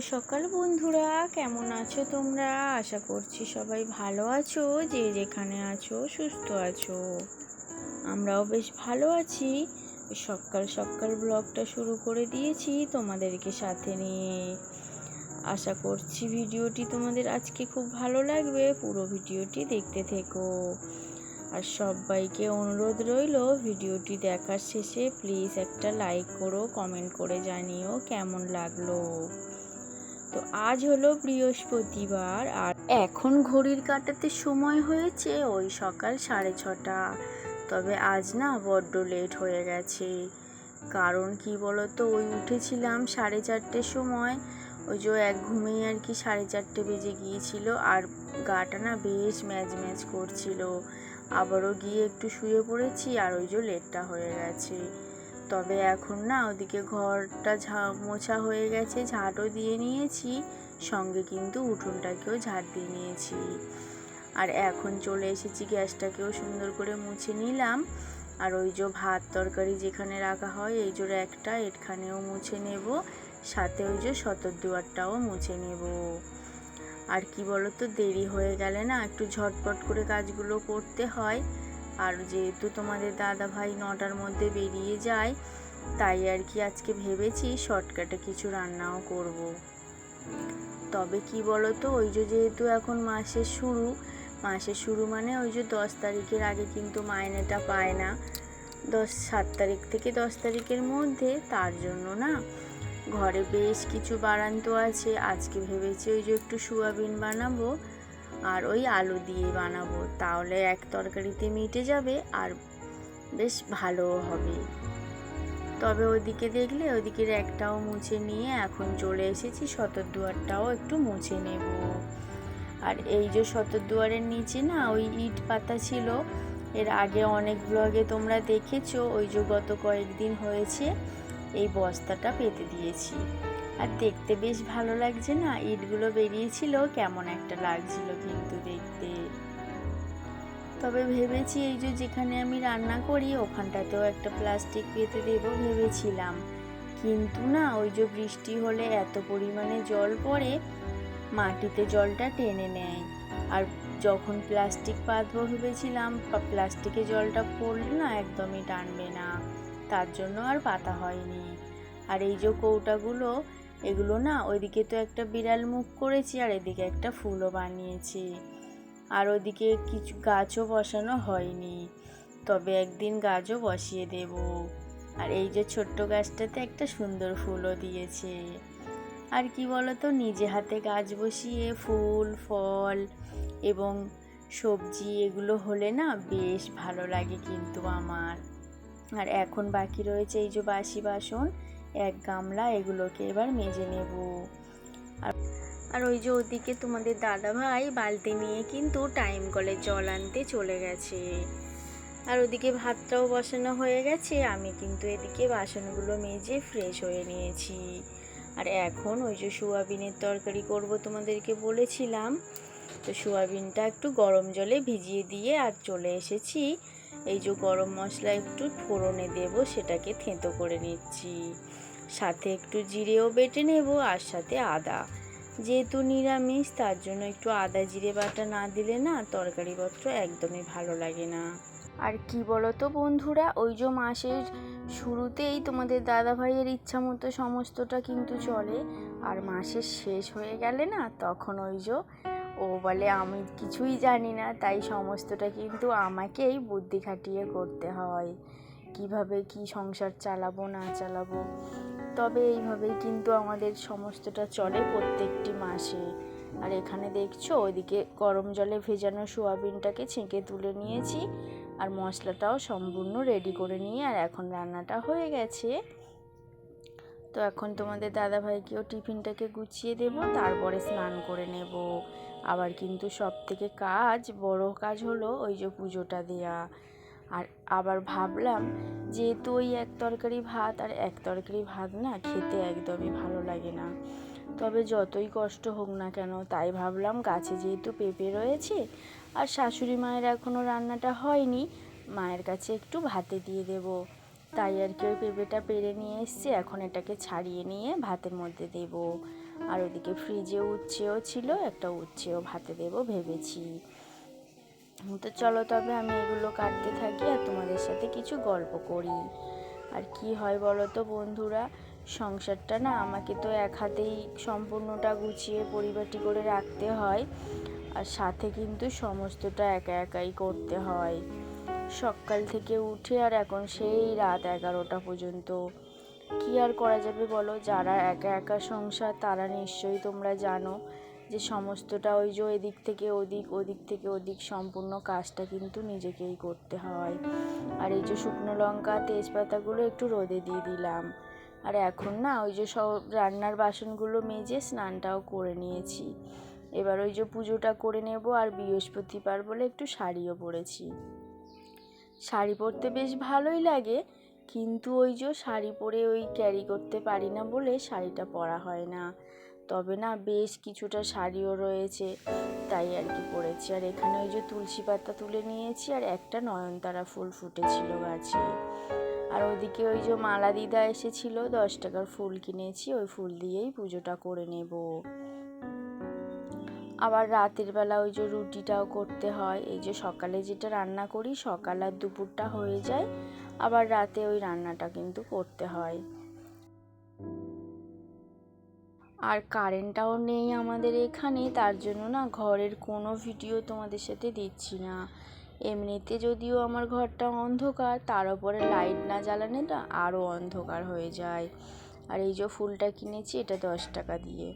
সকাল বন্ধুরা, কেমন আছো তোমরা? আশা করছি সবাই ভালো আছো, যে যেখানে আছো, সুস্থ আছো। আমরাও বেশ ভালো আছি। সকাল সকাল ব্লগটা শুরু করে দিয়েছি তোমাদেরকে সাথে নিয়ে। আশা করছি ভিডিওটি তোমাদের আজকে খুব ভালো লাগবে, পুরো ভিডিওটি দেখতে থেকো। আর সবাইকে অনুরোধ রইল, ভিডিওটি দেখার শেষে প্লিজ একটা লাইক করো কমেন্ট করে জানিও কেমন লাগল। তো আজ হলো বৃহস্পতিবার আর এখন ঘড়ির কাটাতে সময় হয়েছে ওই সকাল সাড়ে ছটা। তবে আজ না বড্ড লেট হয়ে গেছে। কারণ কি বলতো, ওই উঠেছিলাম সাড়ে চারটের সময়। ওই যে এক ঘুমেই আর কি সাড়ে চারটে বেজে গিয়েছিল আর গাটা না বেশ ম্যাজ ম্যাজ করছিল। আবারও গিয়ে একটু শুয়ে পড়েছি আর ওই যে লেটটা হয়ে গেছে। তবে এখন না ওদিকে ঘরটা ঝা মোছা হয়ে গেছে, ঝাঁটও দিয়ে নিয়েছি, সঙ্গে কিন্তু উঠোনটাকেও ঝাঁট দিয়ে নিয়েছি। আর এখন চলে এসেছি, গ্যাসটাকেও সুন্দর করে মুছে নিলাম। আর ওই যে ভাত তরকারি যেখানে রাখা হয়, এই যে একটা এখানেও মুছে নেব, সাথে ওই যে সতর দুয়ারটাও মুছে নেব। আর কি বলো তো দেরি হয়ে গেলে না একটু ঝটপট করে কাজগুলো করতে হয়। আর যেহেতু তোমাদের দাদা ভাই নটার মধ্যে বেরিয়ে যায়, তাই আর কি আজকে ভেবেছি শর্টকাটে কিছু রান্নাও করব। তবে কি বলো তো ওই যে যেহেতু এখন মাসের শুরু মাসের শুরু মানে ওই যে দশ তারিখের আগে কিন্তু মাইনেটা পায় না দশ, সাত তারিখ থেকে দশ তারিখের মধ্যে, তার জন্য না ঘরে বেশ কিছু বারান্ত আছে আজকে ভেবেছি ওই যে একটু সোয়াবিন বানাবো আর ওই আলু দিয়ে বানাবো। তাহলে এক তরকারিতে মিটে যাবে আর বেশ ভালোও হবে। তবে ওদিকে দেখলে ওদিকের একটাও মুছে নিয়ে এখন চলে এসেছি সতর দুয়ারটাও একটু মুছে নেব। আর এই যে সতর দুয়ারের নিচে না ওই ইট পাতা ছিল, এর আগে অনেক ব্লগে তোমরা দেখেছ, ওই যে গত কয়েকদিন হয়েছে, এই বস্তাটা পেতে দিয়েছি। আর দেখতে বেশ ভালো লাগছে না? ইটগুলো বেরিয়েছিল, কেমন একটা লাগছিল কিন্তু দেখতে। তবে ভেবেছি এই যে যেখানে আমি রান্না করি, ওখানটাতেও একটা প্লাস্টিক পেতে দেব ভেবেছিলাম। কিন্তু না, ওই যে বৃষ্টি হলে এত পরিমাণে জল পড়ে, মাটিতে জলটা টেনে নেয়। আর যখন প্লাস্টিক পাতবো ভেবেছিলাম প্লাস্টিকে জলটা পড়লে না একদমই টানবে না। তার জন্য আর পাতা হয়নি। আর এই যে কৌটাগুলো এগুলো না ওইদিকে তো একটা বিড়াল মুখ করেছি আর এদিকে একটা ফুলও বানিয়েছি। আর ওদিকে কিছু গাছও বসানো হয়নি। তবে একদিন গাছও বসিয়ে দেব। আর এই যে ছোট্ট গাছটাতে একটা সুন্দর ফুলও দিয়েছে। আর কি বলতো, নিজে হাতে গাছ বসিয়ে ফুল, ফল এবং সবজি এগুলো হলে না বেশ ভালো লাগে কিন্তু আমার। আর এখন বাকি রয়েছে এই যে বাসি বাসন এক গামলা এগুলোকে এবার মেজে নেব। আর ওই যে ওদিকে তোমাদের দাদা ভাই বালতি নিয়ে কিন্তু টাইম কলে জল আনতে চলে গেছে। আর ওদিকে ভাতটাও বসানো হয়ে গেছে, আমি কিন্তু এদিকে বাসনগুলো মেজে ফ্রেশ হয়ে নিয়েছি। আর এখন ওই যে সোয়াবিনের তরকারি করব তোমাদেরকে বলেছিলাম, তো সোয়াবিনটা একটু গরম জলে ভিজিয়ে দিয়ে আর চলে এসেছি। এই যে গরম মশলা একটু ফোড়নে দেব, সেটাকে থেঁতো করে নিচ্ছি। সাথে একটু জিরেও বেটে নেব আর সাথে আদা। যেহেতু নিরামিষ, তার জন্য একটু আদা, জিরে বাটা না দিলে না তরকারিপত্র একদমই ভালো লাগে না। আর কি বলো তো বন্ধুরা, ওই যে মাসের শুরুতেই তোমাদের দাদা ভাইয়ের ইচ্ছা মতো সমস্তটা কিন্তু চলে আর মাসের শেষ হয়ে গেলে না তখন ওই যে ও বলে, আমি কিছুই জানি না। তাই সমস্তটা কিন্তু আমাকেই বুদ্ধি খাটিয়ে করতে হয়। কীভাবে কি সংসার চালাবো, না চালাবো। তবে এইভাবেই কিন্তু আমাদের সমস্তটা চলে প্রত্যেকটি মাসে। আর এখানে দেখছ, ওইদিকে গরম জলে ভেজানো সোয়াবিনটাকে ছেঁকে তুলে নিয়েছি। আর মশলাটাও সম্পূর্ণ রেডি করে নিয়ে, আর এখন রান্নাটা হয়ে গেছে। তো এখন তোমাদের দাদাভাইকেও টিফিনটাকে গুছিয়ে দেব, তারপরে স্নান করে নেব। আবার কিন্তু সব থেকে কাজ, বড় কাজ হলো ওই যে পুজোটা দেয়া। আর আবার ভাবলাম যেহেতু ওই এক তরকারি ভাত আর এক তরকারি ভাত না খেতে একদমই ভালো লাগে না। তবে যতই কষ্ট হোক না কেন, তাই ভাবলাম গাছে যেহেতু পেঁপে রয়েছে আর শাশুড়ি মায়ের এখনও রান্নাটা হয়নি, মায়ের কাছে একটু ভাতে দিয়ে দেব। তাই আর কি ওই পেঁপেটা পেরে নিয়ে এসছে, এখন এটাকে ছাড়িয়ে নিয়ে ভাতের মধ্যে দেব। আর ওদিকে ফ্রিজে উচ্ছেও ছিল, একটা উচ্ছেও ভাতে দেবো ভেবেছি। তো চলো তবে আমি এগুলো কাটতে থাকি আর তোমাদের সাথে কিছু গল্প করি। আর কি হয় বলো তো বন্ধুরা, সংসারটা না আমাকে তো এক হাতেই সম্পূর্ণটা গুছিয়ে পরিপাটি করে রাখতে হয় আর সাথে কিন্তু সমস্তটা একা একাই করতে হয়। সকাল থেকে উঠে আর এখন সেই রাত এগারোটা পর্যন্ত। কি আর করা যাবে বলো, যারা একা একা সংসার তারা নিশ্চয়ই তোমরা জানো। যে সমস্তটা ওই যে এদিক থেকে ওদিক ওদিক থেকে ওদিক সম্পূর্ণ কাজটা কিন্তু নিজেকেই করতে হয়। আর এই যে শুকনো লঙ্কা, তেজপাতাগুলো একটু রোদে দিয়ে দিলাম। আর এখন না ওই যে সব রান্নার বাসনগুলো মেজে স্নানটাও করে নিয়েছি। এবার ওই যে পুজোটা করে নেব আর বৃহস্পতিবার বলে একটু শাড়িও পরেছি। শাড়ি পরতে বেশ ভালোই লাগে, কিন্তু ওই যে শাড়ি পরে ওই ক্যারি করতে পারি না বলে শাড়িটা পরা হয় না। তবে না বেশ কিছুটা শাড়িও রয়েছে, তাই আর কি পরেছি। আর এখানে ওই যে তুলসী পাতা তুলে নিয়েছি আর একটা নয়নতারা ফুল ফুটেছিল গাছে। আর ওদিকে ওই যে মালা দিদা এসেছিল, দশ টাকার ফুল কিনেছি, ওই ফুল দিয়েই পুজোটা করে নেব। আবার রাতের বেলা ওই যে রুটিটাও করতে হয়, এই যে সকালে যেটা রান্না করি সকাল আর দুপুরটা হয়ে যায়, আবার রাতে ওই রান্নাটা কিন্তু করতে হয়। আর কারেন্টটাও নেই আমাদের এখানে, তার জন্য না ঘরের কোনো ভিডিও তোমাদের সাথে দিচ্ছি না। এমনিতে যদিও আমার ঘরটা অন্ধকার, তার উপরে লাইট না জ্বালানে না আরও অন্ধকার হয়ে যায়। আর এই যে ফুলটা কিনেছি, এটা দশ টাকা দিয়ে।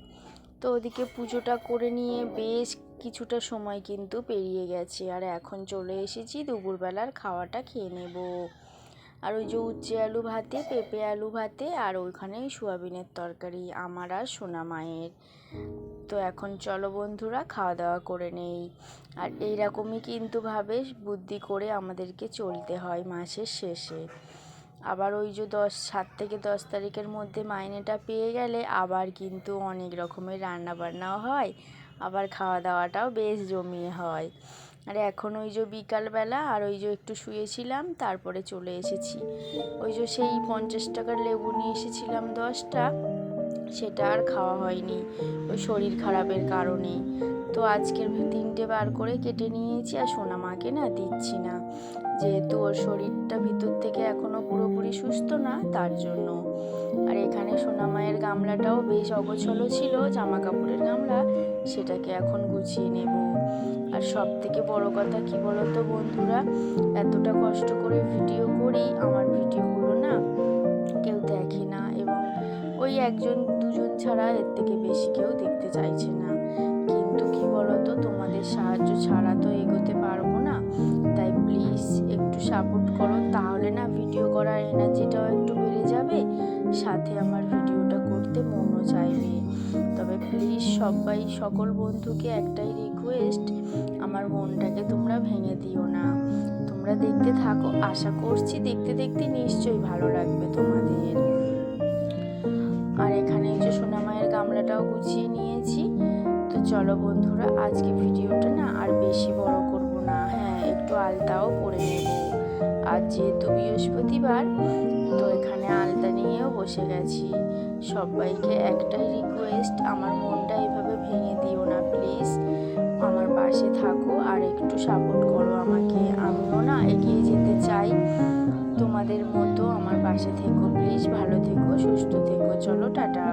তো ওদিকে পুজোটা করে নিয়ে বেশ কিছুটা সময় কিন্তু পেরিয়ে গেছে। আর এখন চলে এসেছি, দুপুরবেলার খাওয়াটা খেয়ে নেব। আর ওই যে উচ্চে আলু ভাতে, পেঁপে আলু ভাতে, আর ওইখানে সোয়াবিনের তরকারি আমার আর সোনা মায়ের। তো এখন চলো বন্ধুরা, খাওয়া দাওয়া করে নেই। আর এইরকমই কিন্তু ভাবে বুদ্ধি করে আমাদেরকে চলতে হয় মাসের শেষে। আবার ওই যে দশ, সাত থেকে দশ তারিখের মধ্যে মাইনেটা পেয়ে গেলে আবার কিন্তু অনেক রকমের রান্না বান্নাও হয়, আবার খাওয়া দাওয়াটাও বেশ জমিয়ে হয়। আর এখন ওই যে বিকালবেলা আর ওই যে একটু শুয়েছিলাম, তারপরে চলে এসেছি। ওই যে সেই পঞ্চাশ টাকার লেবু নিয়ে এসেছিলাম দশটা, সেটা আর খাওয়া হয়নি, ওই শরীর খারাপের কারণে। তো আজকের তিনটে বার করে কেটে নিয়েছি আর সোনা মাকে না দিচ্ছি না। যেহেতু ওর শরীরটা ভিতর থেকে এখনও পুরোপুরি সুস্থ না, তার জন্য। আর এখানে সোনা মায়ের গামলাটাও বেশ অগোছলো ছিল জামা কাপড়ের গামলা, সেটাকে এখন গুছিয়ে নেব। আর সব থেকে বড় কথা কি বলতো বন্ধুরা, এতটা কষ্ট করে ভিডিও করি, আমার ভিডিওগুলো না, কেউ দেখে না এবং ওই একজন, দুজন ছাড়া এর থেকে বেশি কেউ দেখতে চাইছে না। কিন্তু কি বলতো, তোমাদের সাহায্য ছাড়া তো এগোতে পারব না। তাই প্লিজ একটু সাপোর্ট করো, তাহলে না ভিডিও করার এনার্জিটাও একটু সাথে আমার ভিডিওটা করতে মনও চাইবে তবে প্লিজ সবাই, সকল বন্ধুকে একটাই রিকোয়েস্ট আমার মনটাকে তোমরা ভেঙে দিও না। তোমরা দেখতে থাকো, আশা করছি দেখতে দেখতে নিশ্চয়ই ভালো লাগবে তোমাদের। আর এখানে যে সোনামায়ের গামলাটাও গুছিয়ে নিয়েছি। তো চলো বন্ধুরা, আজকে ভিডিওটা না আর বেশি বড় করব না। হ্যাঁ একটু আলতাও পরে নেব। আর যেহেতু বৃহস্পতিবার বসে গেছি। সবাইকে একটাই রিকোয়েস্ট আমার মনটা এভাবে ভেঙে দিও না প্লিজ আমার পাশে থাকো আর একটু সাপোর্ট করো আমাকে। আমিও না এগিয়ে যেতে চাই। তোমাদের মতো আমার পাশে থেকো প্লিজ ভালো থেকো, সুস্থ থেকো। চলো, টাটা।